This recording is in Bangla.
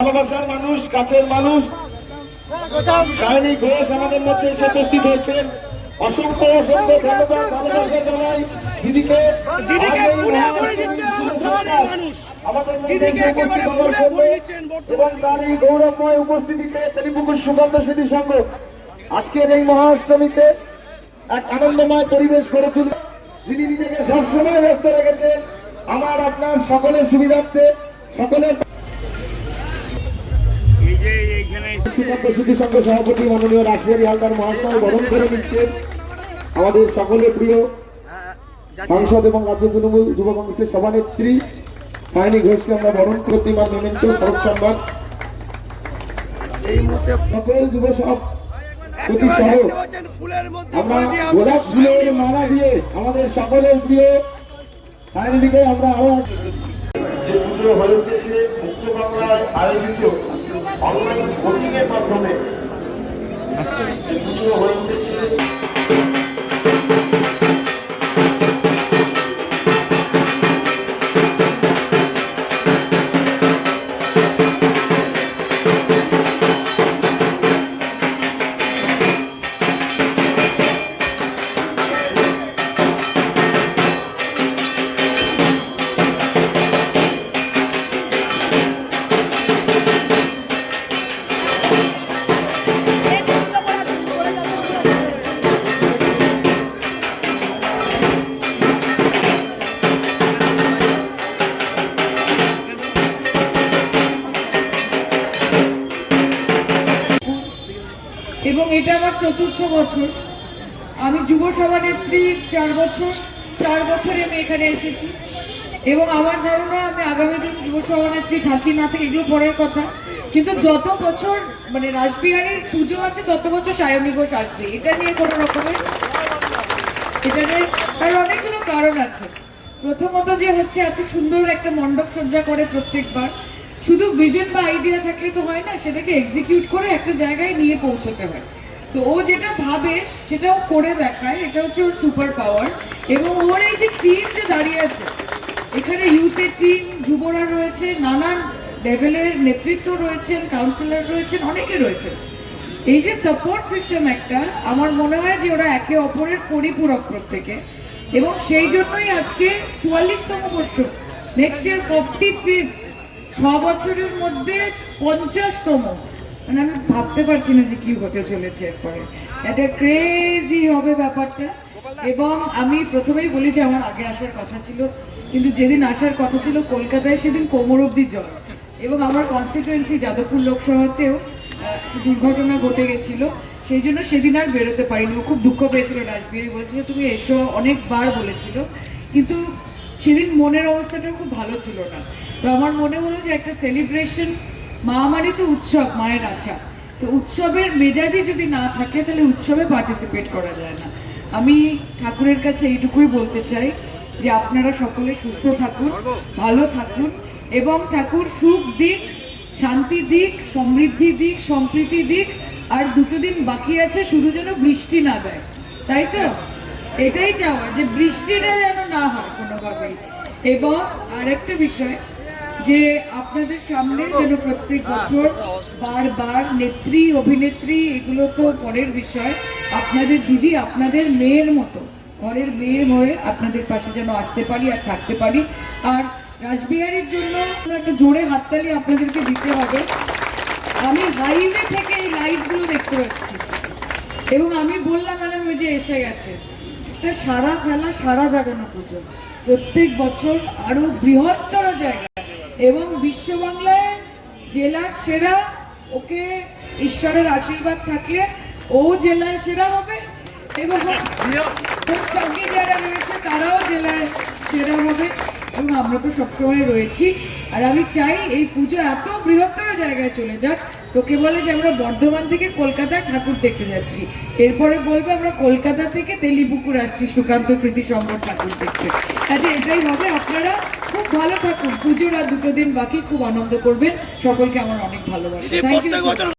ভালোবাসার মানুষ কাছের মানুষ সায়নী ঘোষ আমাদের মধ্যে এসে উপস্থিত হয়েছেন অসংখ্য অসংখ্য ধন্যবাদ ভালোবাসা জানাই দিদিকে। আমাদের। এবং তার এই গৌরবময় উপস্থিতিতে তেলিপুকুর সুকান্ত স্মৃতি সংঘ আজকের এই মহাষ্টমীতে এক আনন্দময় পরিবেশ গড়ে তুলে যিনি নিজেকে সবসময় ব্যস্ত রেখেছেন আমার আপনার সকলের সুবিধার্থে সকলের সংঘ সভাপতি মাননীয় রাসবিহারী হালদার মহাশয় বরণ করে নিচ্ছেন আমাদের সকলের প্রিয় সাংসদ এবং রাজ্য তৃণমূল যুব কংগ্রেসের সভানেত্রী ফাইনি ঘোষকে আমরা বরণ স্মরণ সম্মান এই মুহূর্তে সকল যুব সব আমরা ভরে দেওয়া হচ্ছে গোলাপ ফুলের মালা দিয়ে আমাদের সকলের প্রিয় ফাইনালিকে আমরা আরও যে পুজো হয়ে উঠেছে মুক্ত বাংলায় আয়োজিত অনলাইন ভোটিং এর মাধ্যমে। এবং এটা আমার চতুর্থ বছর। আমি যুব সভানেত্রী চার বছর, চার বছরে আমি এখানে এসেছি। এবং আমার ধারণা, আমি আগামী দিন যুব সভানেত্রী থাকি না থাকি এগুলো পরের কথা। কিন্তু যত বছর মানে রাসবিহারীর পুজো আছে, তত বছর সায়নী ঘোষ আসবে। এটা নিয়ে কোনো রকমের, এটা নিয়ে তার অনেকগুলো কারণ আছে। প্রথমত যে হচ্ছে, এত সুন্দর একটা মণ্ডপ সজ্জা করে প্রত্যেকবার। শুধু ভিশন বা আইডিয়া থাকলে তো হয় না, সেটাকে এক্সিকিউট করে একটা জায়গায় নিয়ে পৌঁছতে হয়। তো ও যেটা ভাবে, সেটাও করে দেখায়, এটা হচ্ছে ওর সুপার পাওয়ার এবং ওর এই যে টিম যে দাঁড়িয়ে আছে, এখানে ইউথের টিম যুবরা রয়েছে, নানান লেভেলের নেতৃত্ব রয়েছেন কাউন্সিলর রয়েছেন, অনেকে রয়েছেন। এই যে সাপোর্ট সিস্টেম একটা, আমার মনে হয় যে ওরা একে অপরের পরিপূরক প্রত্যেকে। এবং সেই জন্যই আজকে চুয়াল্লিশতম বর্ষ নেক্সট ইয়ার ফর্টি ফিফথ ছ বছরের মধ্যে পঞ্চাশতম। মানে আমি ভাবতে পারছি না যে কি হতে চলেছে এরপরে। এটা ক্রেজি হবে ব্যাপারটা। এবং আমি প্রথমেই বলি যে আমার আগে আসার কথা ছিল, কিন্তু যেদিন আসার কথা ছিল, কলকাতায় সেদিন কোমর অব্দি জল এবং আমার কনস্টিটুয়েন্সি যাদবপুর লোকসভাতেও দুর্ঘটনা ঘটে গেছিল। সেই জন্য সেদিন আর বেরোতে পারিনি। ও খুব দুঃখ পেয়েছিল, রাজবিহারী বলছিল, তুমি এসো। অনেকবার বলেছিল। কিন্তু সেদিন মনের অবস্থাটা খুব ভালো ছিল না তো আমার মনে হলো যে একটা সেলিব্রেশন মা মানে তো উৎসব মায়ের আশা। তো উৎসবের মেজাজে যদি না থাকে তাহলে উৎসবে পার্টিসিপেট করা যায় না। আমি ঠাকুরের কাছে এইটুকুই বলতে চাই যে আপনারা সকলে সুস্থ থাকুন ভালো থাকুন এবং ঠাকুর সুখ দিক শান্তি দিক সমৃদ্ধি দিক সম্প্রীতি দিক আর দুটো দিন বাকি আছে শুধু যেন বৃষ্টি না দেয়। তাই তো? এটাই চাওয়া যে বৃষ্টিটা যেন না হয় কোনোভাবেই। এবং আরেকটা বিষয়, যে আপনাদের সামনে যেন প্রত্যেক বছর বারবার নেত্রী, অভিনেত্রী, এগুলো তো পরের বিষয়, আপনাদের দিদি আপনাদের মেয়ের মতো, ঘরের মেয়ের হয়ে আপনাদের পাশে যেন আসতে পারি আর থাকতে পারি। আর রাসবিহারীর জন্য একটা জোরে হাততালি আপনাদেরকে দিতে হবে। আমি হাইওয়ে থেকে এই লাইটগুলো দেখতে পাচ্ছি। এবং আমি বললাম ম্যাডাম ওই যে এসে গেছে। একটা সারা খেলা সারা জাগানো পুজো। প্রত্যেক বছর আরও বৃহত্তর জায়গা। এবং বিশ্ব বাংলায় জেলার সেরা ওকে ঈশ্বরের আশীর্বাদ থাকলে ও জেলায় সেরা হবে। এবং সঙ্গে যারা রয়েছে তারাও জেলায় সেরা হবে। এবং আমরা তো সবসময় রয়েছি। আর আমি চাই এই পুজো এত বৃহত্তর জায়গায় চলে যাক তোকে বলে যে আমরা বর্ধমান থেকে কলকাতায় ঠাকুর দেখতে যাচ্ছি। এরপরে বলবে আমরা কলকাতা থেকে তেলিপুকুর আসছি সুকান্ত স্মৃতি সম্বর ঠাকুর দেখতে। কাজে এটাই হবে আপনারা খুব ভালো থাকুন। পুজোর আর দুটো দিন বাকি খুব আনন্দ করবেন। সকলকে আমার অনেক ভালোবাসা। Thank you